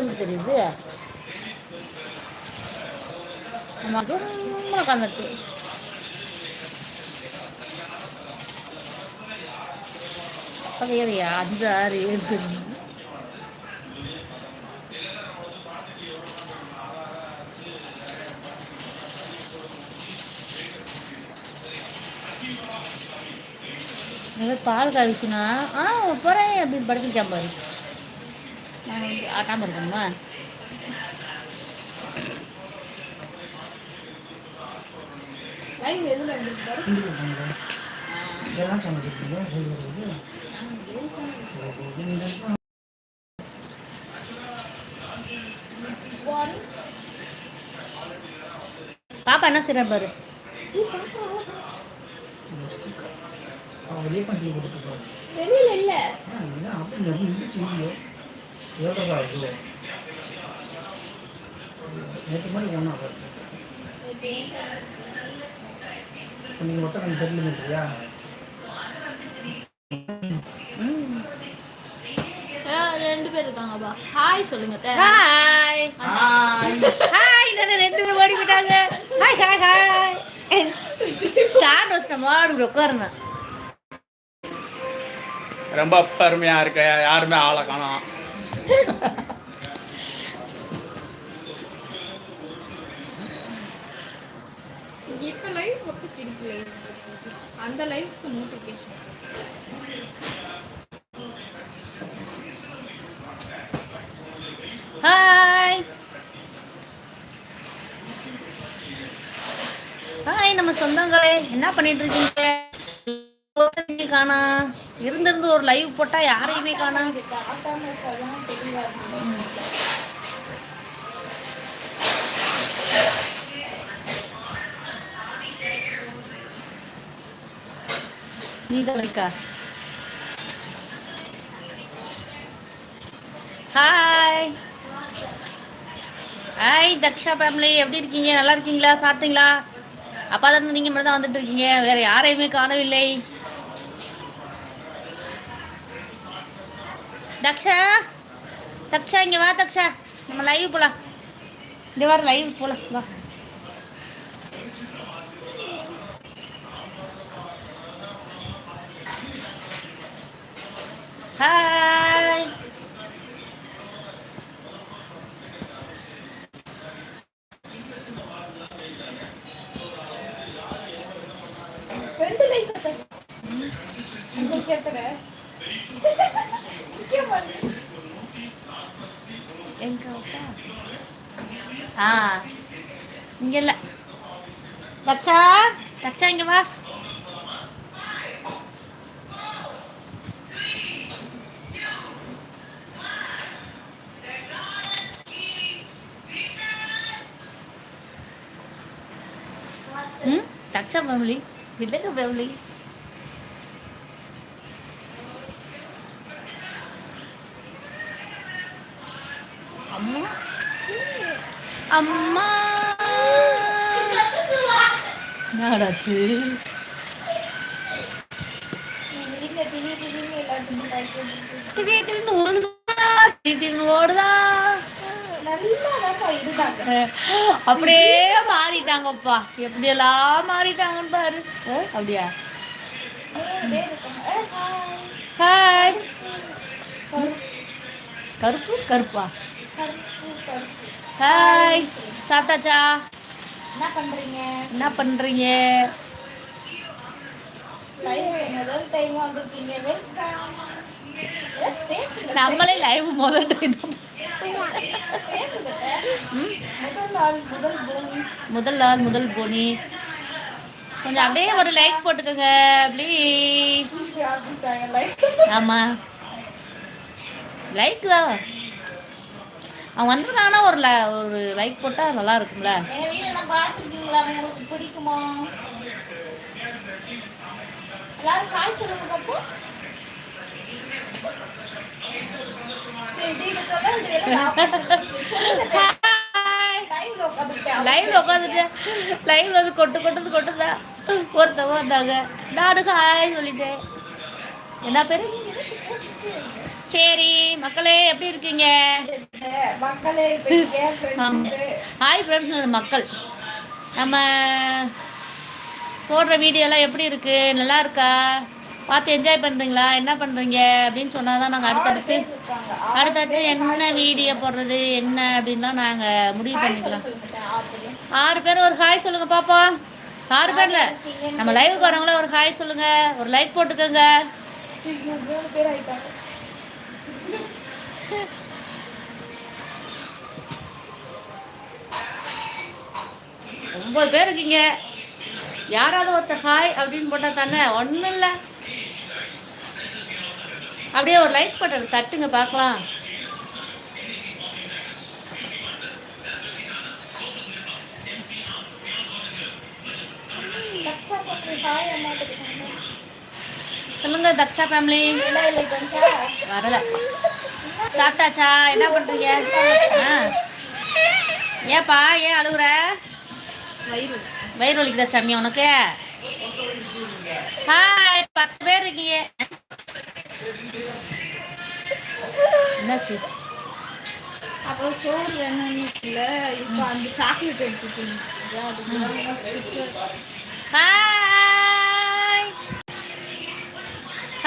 பற்றி தெரியுது. நம்ம ரொம்ப உட்காந்துருக்கு பகையறையா அஞ்சு ஆறு ஏழு. பால் காய்ச்சுனா ஆ போகிறேன் அப்படின்னு படுத்துருக்கேன் பாரு. ஆட்டாமல் இருக்கணுமா பாப்பா என்ன செய்கிறா பாரு? வெளியில இல்ல. எவ்வளோதான் இது நேற்று மாதிரி ஒன்றா இப்போ நீங்கள் மொத்தம் கொஞ்சம் செட்டில் பண்ணுறியா ம். ஆ, ரெண்டு பேர் இருக்காங்கப்பா ஹாய் சொல்லுங்க. ஹாய் ஹாய் ஹாய் இல்லை ரெண்டு பேரும் ஓடி போயிட்டாங்க. Hi hi hi star rose நம்ம ஆடு உட்காரணும் ரொம்ப பெருமையா இருக்கு. யாருமே ஆளை காணோம். இப்ப லைவ் போட்டு திருப்பி லைவ் அந்த லைவ்க்கு நோட்டிஃபிகேஷன் ஹாய் ஹாய் நம்ம சொந்தங்களே என்ன பண்ணிட்டு இருக்கீங்க? ஒருத்தரையும் காணா? இருந்திருந்து ஒரு லைவ் போட்டா யாரையுமே காணா? நீ ஹாய் ஹாய் தக்ஷா ஃபேமிலி எப்படி இருக்கீங்க? நல்லா இருக்கீங்களா? சாப்பிட்டீங்களா? அப்பா தான் நீங்கள் மட்டும் தான் வந்துட்டு இருக்கீங்க. வேற யாரையுமே காணவில்லை. தக்ஷா தக்ஷா இங்கே வா தக்ஷா. நம்ம லைவ் போகலாம் இந்த வாரம் லைவ் போகலாம் வா. ஹாய் எங்க அப்பா ஆ இங்க இல்ல தக்ஷா தக்ஷா இங்க வா ம் தக்ஷா ஃபேமிலி வில்லங்க ஃபேமிலி அம்மா அம்மா. என்னடாச்சு? திடீர் திடீர்னு ஓடுதா திடீர் திடீர்னு ஓடுதா? அப்படியே மாறிட்டாங்கப்பா. எப்படியெல்லாம் மாறிட்டாங்கன்னு பாரு. அப்படியா? ஹாய் கருப்பு கருப்பா? ஹாய் சாப்பிட்டாச்சா? என்ன பண்றீங்க? என்ன பண்றீங்க? டைம் நம்மளே லைவ் முதல். பேசுங்க முதல் நாள் முதல் போனி. கொஞ்சம் அப்படியே ஒரு லைக் போட்டுக்கோங்க ப்ளீஸ் ஆமா. லைக் தான். அவன் வந்திருக்காங்கன்னா ஒரு ஒரு லைக் போட்டா நல்லா இருக்கும்ல? பிடிக்குமா? எல்லாரும் காய் சொல்லுங்க பாப்போம். லைவ்ல உட்காந்துட்டு லைவ்ல வந்து கொட்டு கொட்டுது கொட்டுதா? ஒருத்தவங்க வந்தாங்க. நானும் ஹாய் சொல்லிட்டேன். என்ன பேரு? சரி மக்களே எப்படி இருக்கீங்க. ஹாய் ஃப்ரெண்ட்ஸ் மக்கள். நம்ம போடுற வீடியோலாம் எப்படி இருக்கு? நல்லா இருக்கா? பார்த்து என்ஜாய் பண்ணுறீங்களா என்ன பண்ணுறீங்க அப்படின்னு சொன்னால் தான் நாங்கள் அடுத்தடுத்து. அடுத்தடுத்து என்ன வீடியோ போடுறது என்ன அப்படின்லாம் நாங்கள் முடிவு பண்ணிக்கலாம். ஆறு பேர். ஒரு ஹாய் சொல்லுங்க பாப்பா. ஆறு பேர்ல. நம்ம லைவுக்கு வரவங்கள ஒரு ஹாய் சொல்லுங்க. ஒரு லைக் போட்டுக்கோங்க. மூணு பேர் இருக்கீங்க. யாராவது ஒருத்தர் ஹாய் அப்படின்னு போட்டால் தானே? ஒன்றும் இல்லை. அப்படியே ஒரு லைக் பட்டன் தட்டுங்க பார்க்கலாம். சொல்லுங்க தக்ஷா ஃபேமிலி வரல. சாப்பிட்டாச்சா? என்ன பண்ணுறீங்க ஆ. ஏப்பா ஏன் அழுகுற வயிறு வயிறு வலிக்குதா சாமி உனக்கு? ஹாய் பத்து பேர் இருக்கீங்க. என்னாச்சு? அப்போ சோறு வேணும்னு இல்லை இப்போ அந்த சாக்லேட் எடுத்துக்கணும்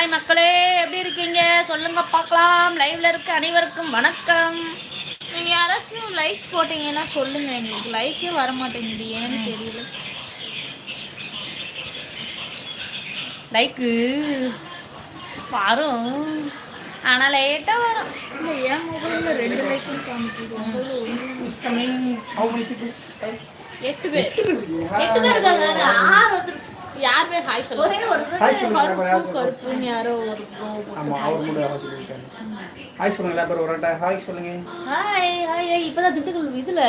ஹாய் மக்களே எப்படி இருக்கீங்க? சொல்லுங்க பார்க்கலாம். லைவ்ல இருக்க அனைவருக்கும் வணக்கம். நீங்க யாராச்சும் லைக் போட்டீங்கன்னா சொல்லுங்க. எங்களுக்கு லைக்கே வர மாட்டேங்குது ஏன்னு தெரியல. லைக்கு வரும். ஆனா லேட்டா வரும். இல்ல என் மொபைல்ல ரெண்டு லைக்கும் காமிக்குது. எட்டு பேர். எட்டு பேர் இருக்காங்க. ஆறு யார் பேர் ஹாய் ஒரே சொல்லுங்க ஒரு ஹாய் சொல்லுங்க கருப்பு எல்லாரும் கருப்புன்னு யாரோ ஒரு ஆமாம் அவர் மட்டும் ஹாய் சொல்லியிருக்காங்க. ஹாய் சொல்லுங்க எல்லா பேரும் ஒரு ஹாய் சொல்லுங்க. Hi hi hi. இப்பதான் திண்டுக்கல் இதுல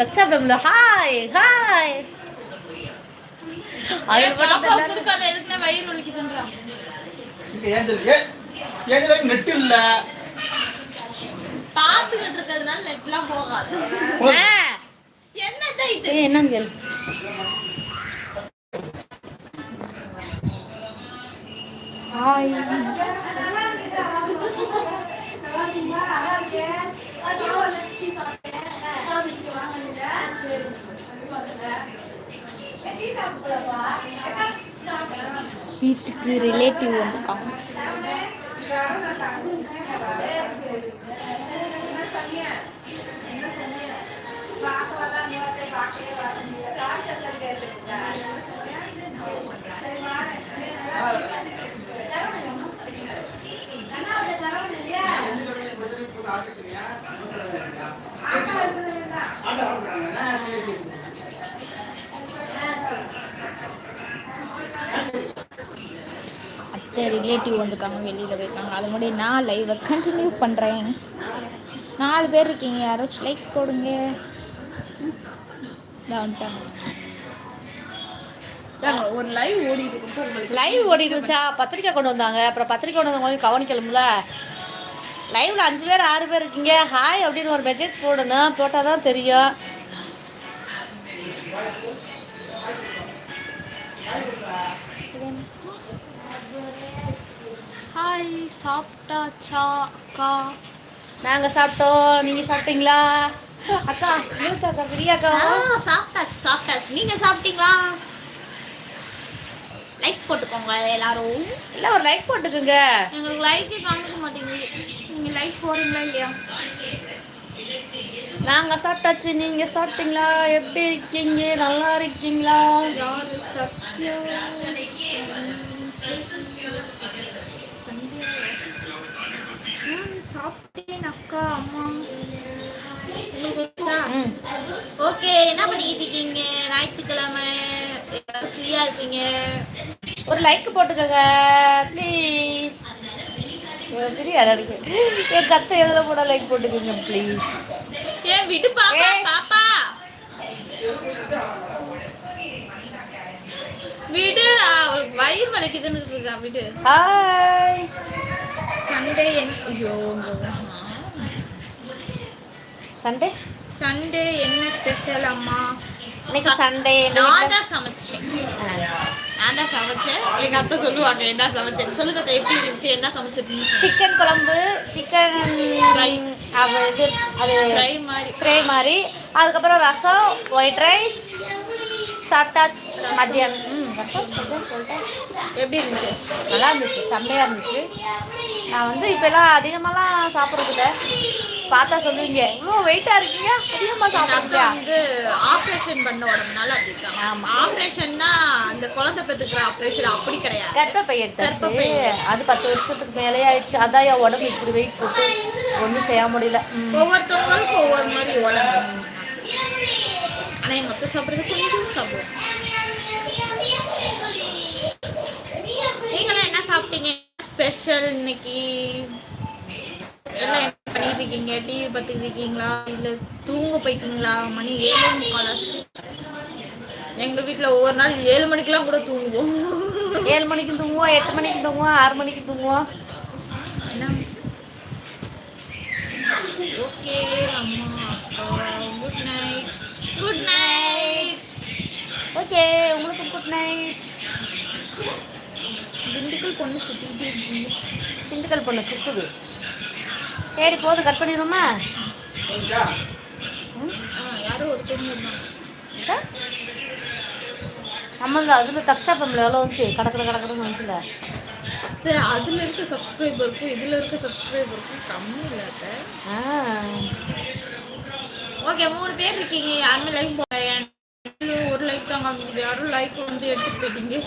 தக்ஷா ஃபேமில ஹாய் ஹாய். பாப்பா மட்டும் கொடுக்காத? எதுக்குன்னா வயிறு வலிக்குதுன்றான் இங்கே ஏஞ்சல் ஏ ஏஞ்சல் நெட் இல்லை. பார்த்துக்கிட்டு இருக்கிறதுனால நெட்லாம் போகாது. என்ன என்னன்னு கேளு. ஹாய் வீட்டுக்கு ரிலேட்டிவ் வந்துருக்காங்க அத்தை ரிலேட்டிவ் வந்திருக்காங்க வெளியில் போயிருக்காங்க. அது முன்னாடி நான் லைவை கண்டினியூ பண்ணுறேன் நாலு பேர் இருக்கீங்க யாராச்சும் லைக் போடுங்க. ஒரு லைவ் ஓடிட்டு லைவ் ஓடிட்டு இருந்துச்சா? பத்திரிக்கை கொண்டு வந்தாங்க. அப்புறம் பத்திரிக்கை கொண்டு வந்தவங்களையும் கவனிக்கலும்ல. லைவ்ல அஞ்சு பேர் ஆறு பேர் இருக்கீங்க. ஹாய் அப்படின்னு ஒரு மெசேஜ் போடணும். போட்டால் தான் தெரியும். ஹாய் சாப்பிட்டாச்சா அக்கா? நாங்கள் சாப்பிட்டோம். நீங்கள் சாப்பிட்டீங்களா? அக்கா யூத் அக்கா பிரியாக்கா சாப்பிட்டாச்சு சாப்பிட்டாச்சு. நீங்க சாப்பிட்டீங்களா? லைக் போட்டுக்கோங்க எல்லாரும். இல்லை ஒரு லைக் போட்டுக்குங்க. எங்களுக்கு லைக்கே காமிக்க மாட்டேங்குது. நீங்க லைக் போடுறீங்களா இல்லையா? நாங்கள் சாப்பிட்டாச்சு. நீங்கள் சாப்பிட்டீங்களா? எப்படி இருக்கீங்க? நல்லா இருக்கீங்களா? யாரு சத்யா? சாப்பிட்டேன் அக்கா அம்மா. ஓகே என்ன பண்ணிக்கிட்டு இருக்கீங்க? ஞாயிற்றுக்கிழமை ஃப்ரீயா இருப்பீங்க ஒரு லைக் போட்டுக்கோங்க ப்ளீஸ் பிரியாடா இருக்கு. என் கத்தை எதில் போட லைக் போட்டுக்கோங்க ப்ளீஸ் ஏன் விடு பாப்பா. பாப்பா. விடு அவளுக்கு வயிறு வலிக்குதுன்னு இருக்கா விடு. ஹாய் சண்டே ஐயோ சண்டே சண்டே என்ன ஸ்பெஷல் அம்மா? இன்னைக்கு சண்டே நான் தான் சமைச்சேன். நான் தான் சமைச்சேன். எங்க அத்தை சொல்லுவாங்க என்ன சமைச்சேன். சொல்லுங்க அத்தை, எப்படி இருந்துச்சு? என்ன சமைச்சிருக்கீங்க? சிக்கன் குழம்பு சிக்கன். அது இது அது ஃப்ரை மாதிரி. ஃப்ரை மாதிரி. அதுக்கப்புறம் ரசம் ஒயிட் ரைஸ் சாப்பிட்டாச்சு மத்தியானம். ம் ரசம் எப்படி இருந்துச்சு? நல்லா இருந்துச்சு செம்மையாக இருந்துச்சு. நான் வந்து இப்போல்லாம் அதிகமாகலாம் சாப்பிட்றது இல்லை பார்த்தா சொல்லுவீங்க இவ்வளோ வெயிட்டாக இருக்கீங்க அதிகமாக சாப்பிட்றியா வந்து ஆபரேஷன் பண்ண உடம்புனால அப்படி இருக்காங்க. ஆமா. ஆபரேஷன்னா அந்த குழந்தை பெற்றுக்கிற ஆபரேஷன் அப்படி கிடையாது. கர்ப்பப்பை எடுத்தாச்சு. அது பத்து வருஷத்துக்கு மேலே ஆயிடுச்சு. அதான் என் உடம்பு இப்படி வெயிட் போட்டு ஒன்றும் செய்ய முடியல. ஒவ்வொருத்தவங்களுக்கும் ஒவ்வொரு மாதிரி உடம்பு. ஆனா எங்க அத்தை சாப்பிடுறது கொஞ்சம் சாப்பிடுவோம் நீங்களாம் என்ன சாப்பிட்டீங்க? ஸ்பெஷல் இன்னைக்கு? எல்லாம் என்ன பண்ணிட்டு இருக்கீங்க டிவி பார்த்துட்டு இருக்கீங்களா இல்ல தூங்க போயிட்டீங்களா? மணி ஏழு முக்கால் ஆச்சு. எங்க வீட்ல ஒவ்வொரு நாள் ஏழு மணிக்கெல்லாம் கூட தூங்குவோம். ஏழு மணிக்கு தூங்குவோம் எட்டு மணிக்கு தூங்குவோம் ஆறு மணிக்கு தூங்குவோம். ஓகே அம்மா good night good night okay உங்களுக்கு குட் நைட் திண்டுக்கல் பொண்ணு சுத்திக்கிட்டே இருக்கீங்க. திண்டுக்கல் பொண்ணு சுத்துது. சரி போதும் கட் பண்ணிடுவோமா? யாரோ ஒருத்தவங்க இருந்தாங்க. நம்ம அதில் தக்ஷா பம்பளை எவ்வளோ வந்துச்சு? கடற்கரை கடற்கரைன்னு வந்துச்சுல. அதுல இருக்க சப்ஸ்கிரைபருக்கும் இதுல இருக்க சப்ஸ்கிரைபருக்கும் கம்மி இல்ல அத்தை. ஆ. ஓகே மூணு பேர் இருக்கீங்க. யாருமே லைக் போடல. ஒரு லைக் தான் காமிக்குது யாரும் லைக் வந்து எடுத்துட்டு போயிட்டீங்க.